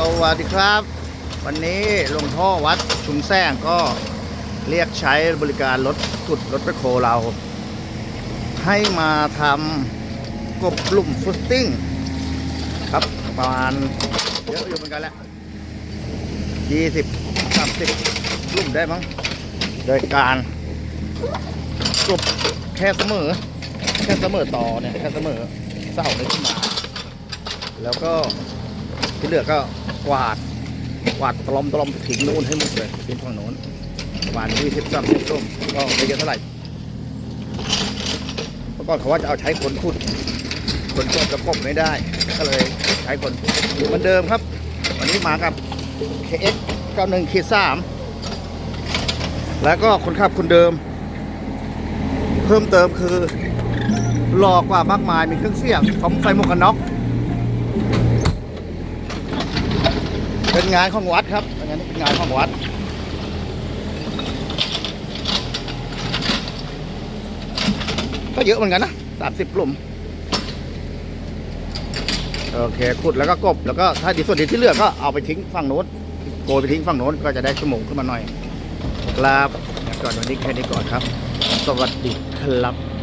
สวัสดีครับ วันนี้หลวงพ่อวัดชุมแซงก็เรียกใช้บริการรถขุดรถแบคโคเรา ให้มาทำกบหลุมฟุตติ้ง ครับประมาณเยอะอยู่เหมือนกันแหละยี่สิบสามสิบลุ่มได้มั้งโดยการกบแค่เสมอ แค่เสมอต่อเนี่ยแค่เสมอเสาเลยขึ้นมา แล้วก็ ที่เหลือก็กวาดกวาดตลอมตลอมทิ้งนู่นให้หมดเลยทิ้งฝั่งโน้นประมาณยี่สิบสามสิบร่มก็ไม่เยอะเท่าไหร่เมื่อก่อนเขาว่าจะเอาใช้คนขุดคนกบจะกบไม่ได้ ก็เลยใช้คนเหมือนเดิมครับ วันนี้มากับ KX 91 k 3 แล้วก็คนขับคนเดิม เพิ่มเติมคือหลอกกว่ามากมายมีเครื่องเสียงผมใส่หมวกกันน็อก เป็นงานของวัดครับเป็นงานเป็นงานของวัดก็เยอะเหมือนกันนะสามสิบกลุ่ม โอเคขุดแล้วก็กบ แล้วก็ถ้าดีส่วนดีที่เหลือก็เอาไปทิ้งฝั่งโน้นโกยไปทิ้งฝั่งโน้นก็จะได้ชั่วโมงขึ้นมาหน่อย ครับก่อนวันนี้แค่นี้ก่อนครับ สวัสดีครับ